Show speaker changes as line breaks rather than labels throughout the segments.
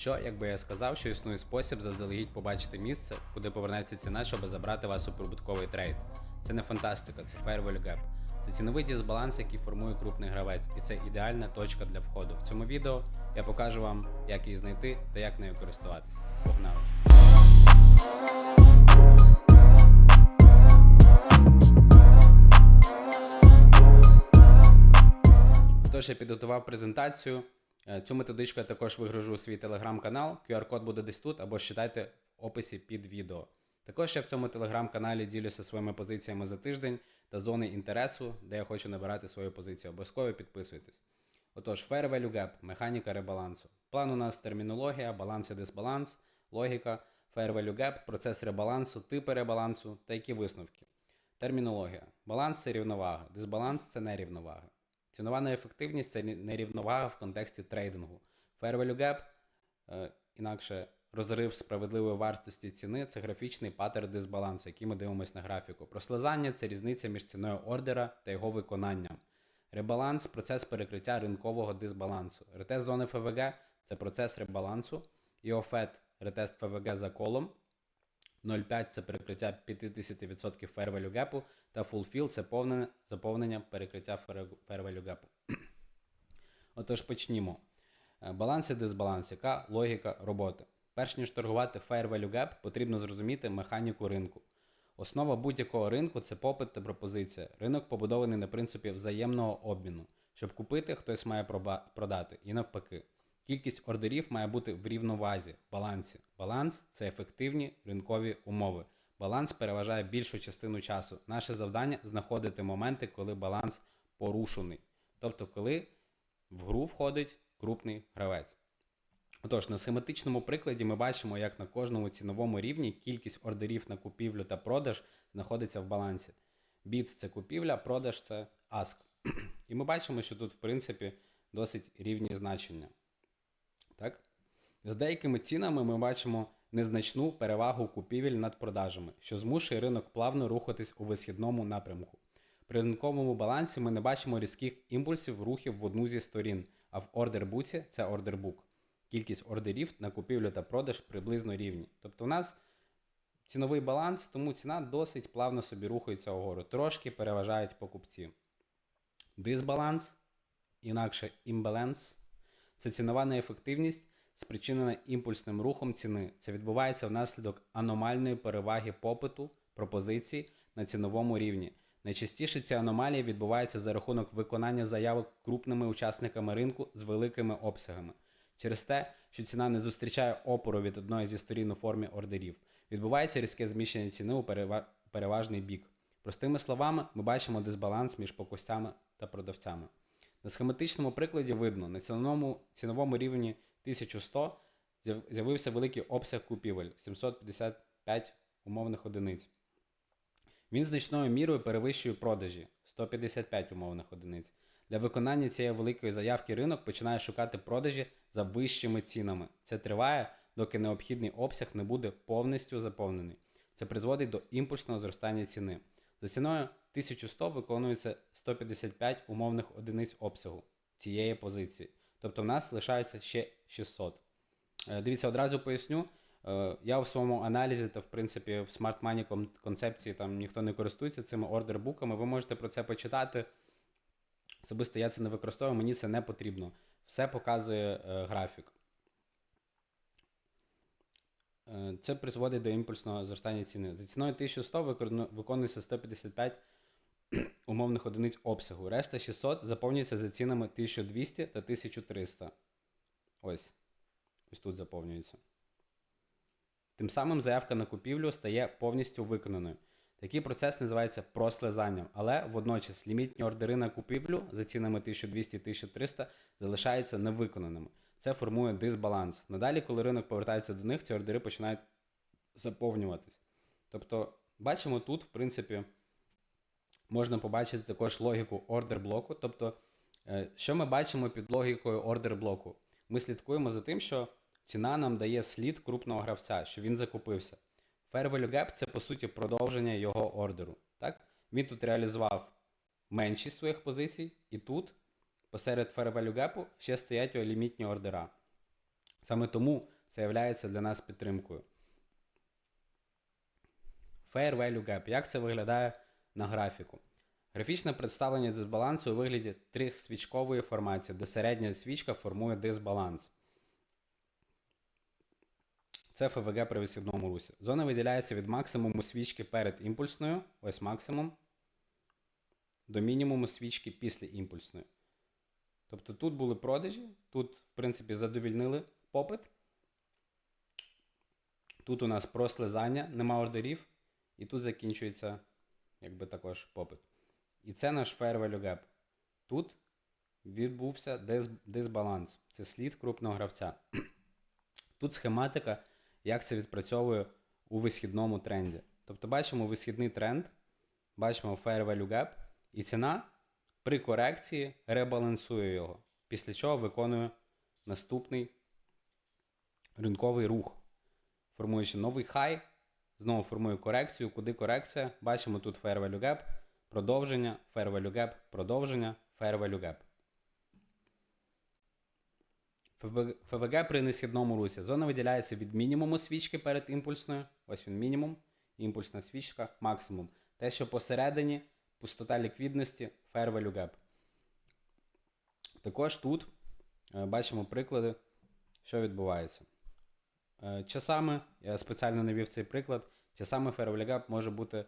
Що, якби я сказав, що існує спосіб заздалегідь побачити місце, куди повернеться ціна, щоб забрати вас у прибутковий трейд. Це не фантастика, це value gap. Це ціновий дисбаланс, який формує крупний гравець, і це ідеальна точка для входу. В цьому відео я покажу вам, як її знайти та як нею користуватись. Погнали! Тож я підготував презентацію. Е, Цю методичку я також вигружу у свій телеграм-канал. QR-код буде десь тут, або читайте в описі під відео. Також я в цьому телеграм-каналі ділюся своїми позиціями за тиждень та зони інтересу, де я хочу набирати свою позицію. Обов'язково підписуйтесь. Отож, Fair Value Gap, механіка ребалансу. План у нас термінологія, баланс і дисбаланс, логіка, Fair Value Gap, процес ребалансу, типи ребалансу та які висновки. Термінологія. Баланс це рівновага, дисбаланс це нерівновага. Цінова неефективність це нерівновага в контексті трейдингу. Fair Value Gap, е, інакше розрив справедливої вартості ціни це графічний паттерн дисбалансу, який ми дивимося на графіку. Прослизання це різниця між ціною ордера та його виконанням. Ребаланс процес перекриття ринкового дисбалансу. Ретест зони ФВГ це процес ребалансу. І ОФЕТ ретест ФВГ за колом. 0,5 це перекриття 50% fair value gap, та fulfill це повне заповнення перекриття value gap. Отож почнімо. Е, Баланс і дисбаланс, яка логіка роботи. Перш ніж торгувати value gap, потрібно зрозуміти механіку ринку. Основа будь-якого ринку це попит та пропозиція. Ринок побудований на принципі взаємного обміну. Щоб купити, хтось має продати, і навпаки. Кількість ордерів має бути в рівновазі, балансі. Баланс це ефективні ринкові умови. Баланс переважає більшу частину часу. Наше завдання знаходити моменти, коли баланс порушений. Тобто, коли в гру входить крупний гравець. Отож, на схематичному прикладі ми бачимо, як на кожному ціновому рівні кількість ордерів на купівлю та продаж знаходиться в балансі. Біт це купівля, продаж це аск. І ми бачимо, що тут, в принципі, досить рівні значення. Так? З деякими цінами ми бачимо незначну перевагу купівель над продажами, що змушує ринок плавно рухатись у висхідному напрямку. При ринковому балансі ми не бачимо різких імпульсів рухів в одну зі сторін, а в ордербуці це ордербук. Кількість ордерів на купівлю та продаж приблизно рівні. Тобто у нас ціновий баланс, тому ціна досить плавно собі рухається вгору. Трошки переважають покупці. Дисбаланс, інакше імбаланс, це цінова неефективність, спричинена імпульсним рухом ціни. Це відбувається внаслідок аномальної переваги попиту пропозицій на ціновому рівні. Найчастіше ці аномалії відбуваються за рахунок виконання заявок крупними учасниками ринку з великими обсягами. Через те, що ціна не зустрічає опору від одної зі сторін у формі ордерів, відбувається різке зміщення ціни у переважний бік. Простими словами, ми бачимо дисбаланс між покупцями та продавцями. На схематичному прикладі видно, на ціновому, ціновому рівні 1100 з'явився великий обсяг купівель 755 умовних одиниць. Він значною мірою перевищує продажі 155 умовних одиниць. Для виконання цієї великої заявки ринок починає шукати продажі за вищими цінами. Це триває, доки необхідний обсяг не буде повністю заповнений. Це призводить до імпульсного зростання ціни. За ціною 1100 виконується 155 умовних одиниць обсягу цієї позиції. Тобто в нас лишається ще 600. Е, Дивіться, одразу поясню. Е, Я в своєму аналізі та в принципі в Smart Money концепції там ніхто не користується цими ордербуками. Ви можете про це почитати. Особисто я це не використовую, мені це не потрібно. Все показує е, графік. Це призводить до імпульсного зростання ціни. За ціною 1100 виконується 155 умовних одиниць обсягу. Решта 600 заповнюється за цінами 1200 та 1300. Ось. Ось тут заповнюється. Тим самим заявка на купівлю стає повністю виконаною. Такий процес називається прослизанням, але водночас лімітні ордери на купівлю за цінами 1200-1300 залишаються невиконаними. Це формує дисбаланс. Надалі, коли ринок повертається до них, ці ордери починають заповнюватись. Тобто, бачимо тут, в принципі, можна побачити також логіку ордер блоку. Тобто, е, що ми бачимо під логікою ордер блоку? Ми слідкуємо за тим, що ціна нам дає слід крупного гравця, що він закупився. Fair Value Gap це по суті продовження його ордеру. Так? Він тут реалізував меншість своїх позицій, і тут, посеред Fair Value Gap, ще стоять його лімітні ордера. Саме тому це є для нас підтримкою. Fair Value Gap. Як це виглядає на графіку? Графічне представлення дисбалансу у вигляді трьохсвічкової формації, де середня свічка формує дисбаланс. Це ФВГ при висхідному русі. Зона виділяється від максимуму свічки перед імпульсною, ось максимум, до мінімуму свічки після імпульсної. Тобто тут були продажі, тут, в принципі, задовільнили попит. Тут у нас прослизання, нема ордерів, і тут закінчується якби також попит. І це наш fair value gap. Тут відбувся дис- дисбаланс. Це слід крупного гравця. Тут схематика, як це відпрацьовує у висхідному тренді. Тобто бачимо висхідний тренд, бачимо fair value gap, і ціна при корекції ребалансує його, після чого виконує наступний ринковий рух, формуючи новий хай, знову формує корекцію. Куди корекція? Бачимо тут fair value gap, продовження, fair value gap, продовження, fair value gap. ФВГ ФВГ при несхідному русі. Зона виділяється від мінімуму свічки перед імпульсною. Ось він мінімум. Імпульсна свічка максимум. Те, що посередині пустота ліквідності, fair value gap. Також тут е, бачимо приклади, що відбувається. Е, Часами, я спеціально навів цей приклад, часами fair gap може бути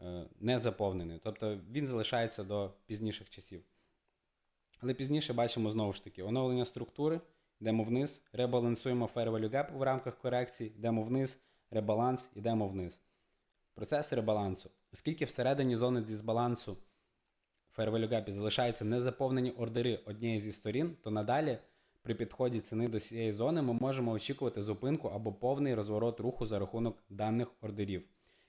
е, не заповнений. Тобто він залишається до пізніших часів. Але пізніше бачимо знову ж таки оновлення структури, йдемо вниз, ребалансуємо fair value gap в рамках корекції, йдемо вниз, ребаланс, йдемо вниз. Процес ребалансу. Оскільки всередині зони дисбалансу в fair value gap залишаються незаповнені ордери однієї зі сторін, то надалі при підході ціни до цієї зони ми можемо очікувати зупинку або повний розворот руху за рахунок даних ордерів.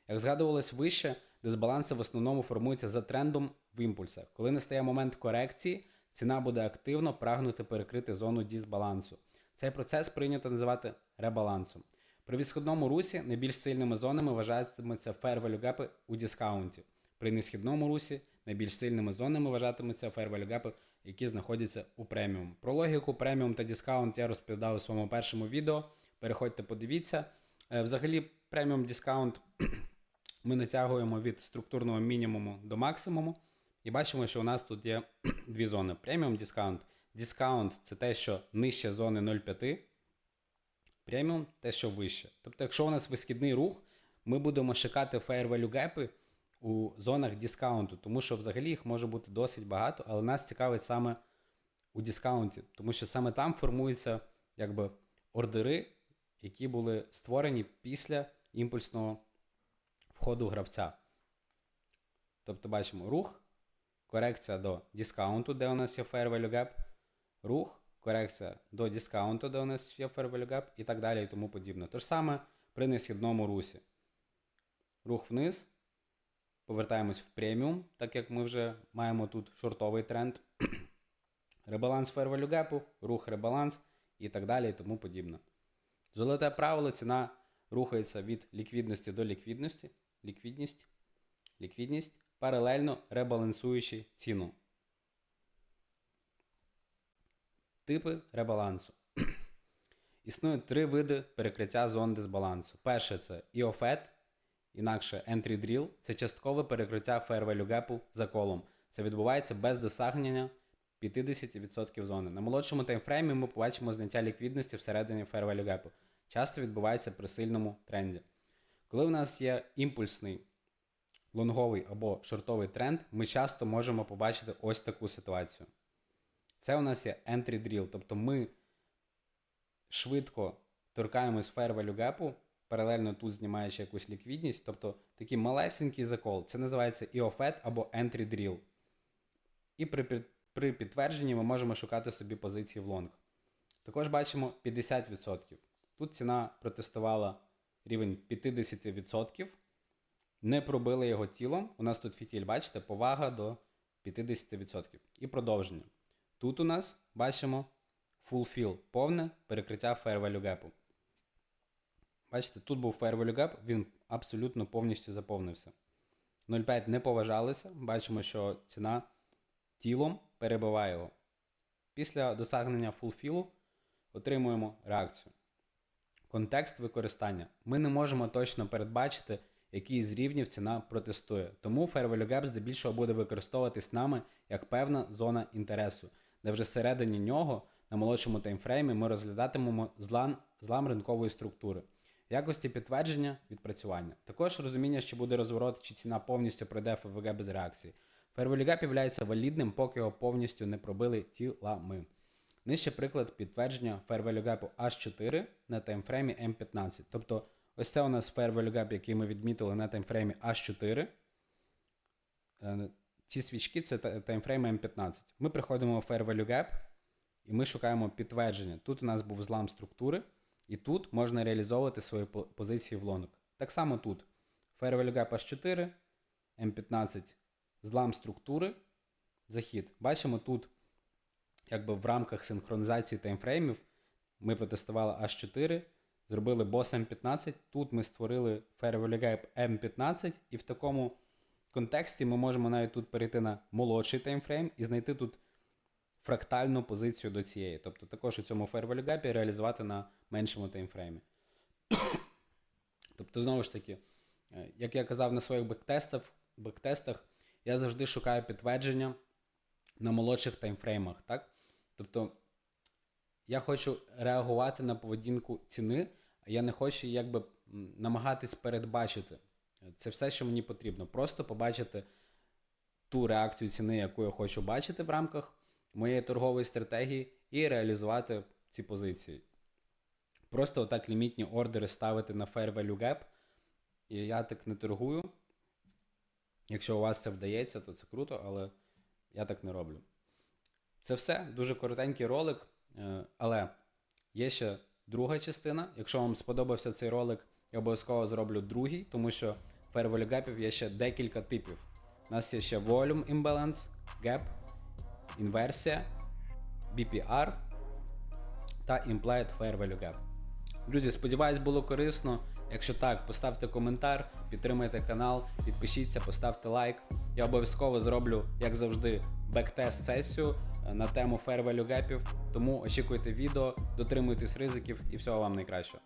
Як згадувалось вище, дисбаланси в основному формуються за трендом в імпульсах. Коли настає момент корекції, ціна буде активно прагнути перекрити зону дисбалансу. Цей процес прийнято називати ребалансом. При відсходному русі найбільш сильними зонами вважатимуться fair value gap у дискаунті. При несхідному русі найбільш сильними зонами вважатимуться fair value gap, які знаходяться у преміум. Про логіку преміум та дискаунт я розповідав у своєму першому відео. Переходьте, подивіться. Е, Взагалі, преміум дискаунт ми натягуємо від структурного мінімуму до максимуму. І бачимо, що у нас тут є дві зони: преміум дискаунт. Дискаунт це те, що нижче зони 0,5. Преміум те, що вище. Тобто, якщо у нас висхідний рух, ми будемо шукати fair value гепи у зонах дискаунту, тому що взагалі їх може бути досить багато, але нас цікавить саме у дискаунті, тому що саме там формуються якби ордери, які були створені після імпульсного входу гравця. Тобто бачимо рух, корекція до дискаунту, де у нас є fair value gap, рух, корекція до дискаунту, де у нас є fair value gap, і так далі і тому подібне. Те ж саме при несхідному русі. Рух вниз, повертаємось в преміум, так як ми вже маємо тут шортовий тренд. Ребаланс fair value gap, рух ребаланс і так далі і тому подібне. Золоте правило, ціна рухається від ліквідності до ліквідності, ліквідність, ліквідність, паралельно ребалансуючи ціну. Типи ребалансу. Існує три види перекриття зон дисбалансу. Перше це EOFET, інакше Entry Drill. Це часткове перекриття value gap за колом. Це відбувається без досягнення 50% зони. На молодшому таймфреймі ми побачимо зняття ліквідності всередині value gap. Часто відбувається при сильному тренді. Коли у нас є імпульсний лонговий або шортовий тренд, ми часто можемо побачити ось таку ситуацію. Це у нас є entry drill, тобто ми швидко торкаємось value gap, паралельно тут знімаючи якусь ліквідність, тобто такий малесенький закол. Це називається EOFET або entry drill. І при, при, підтвердженні ми можемо шукати собі позиції в лонг. Також бачимо 50%. Тут ціна протестувала рівень 50%, не пробила його тілом. У нас тут фітіль, бачите, повага до 50%. І продовження. Тут у нас бачимо full fill, повне перекриття fair gap. Бачите, тут був fair gap, він абсолютно повністю заповнився. 0,5 не поважалося. Бачимо, що ціна тілом перебиває його. Після досягнення fill отримуємо реакцію. Контекст використання. Ми не можемо точно передбачити, який з рівнів ціна протестує. Тому Fair Value Gap здебільшого буде використовуватись нами як певна зона інтересу, де вже всередині нього на молодшому таймфреймі ми розглядатимемо злам, злам ринкової структури. Якості підтвердження відпрацювання. Також розуміння, що буде розворот, чи ціна повністю пройде ФВГ без реакції. Value Gap є валідним, поки його повністю не пробили тілами. Нижче приклад підтвердження Fair Gap H4 на таймфреймі M15. Тобто, ось це у нас Fair Gap, який ми відмітили на таймфреймі H4. Е, Ці свічки це таймфрейм M15. Ми приходимо в Fair і ми шукаємо підтвердження. Тут у нас був злам структури, і тут можна реалізовувати свої позиції в лонг. Так само тут. Fair Gap H4, M15, злам структури, захід. Бачимо тут якби в рамках синхронізації таймфреймів ми протестували H4, зробили бос M15. Тут ми створили Fair Value Gap M15, і в такому контексті ми можемо навіть тут перейти на молодший таймфрейм і знайти тут фрактальну позицію до цієї. Тобто також у цьому Fair Gap реалізувати на меншому таймфреймі. тобто, знову ж таки, е, як я казав на своїх бектестах, бектестах, я завжди шукаю підтвердження на молодших таймфреймах. Так? Тобто я хочу реагувати на поведінку ціни, а я не хочу якби намагатись передбачити. Це все, що мені потрібно. Просто побачити ту реакцію ціни, яку я хочу бачити в рамках моєї торгової стратегії, і реалізувати ці позиції. Просто отак лімітні ордери ставити на Fair Value Gap. І я так не торгую. Якщо у вас це вдається, то це круто, але я так не роблю. Це все. Дуже коротенький ролик. е, Але є ще друга частина. Якщо вам сподобався цей ролик, я обов'язково зроблю другий, тому що Fair Value Gap є ще декілька типів. У нас є ще Volume Imbalance, Gap, інверсія, BPR та Implied Fair Value Gap. Друзі, сподіваюсь, було корисно. Якщо так, поставте коментар, підтримайте канал, підпишіться, поставте лайк. Я обов'язково зроблю, як завжди, бектест сесію е, на тему Fair Value. Тому очікуйте відео, дотримуйтесь ризиків і всього вам найкращого.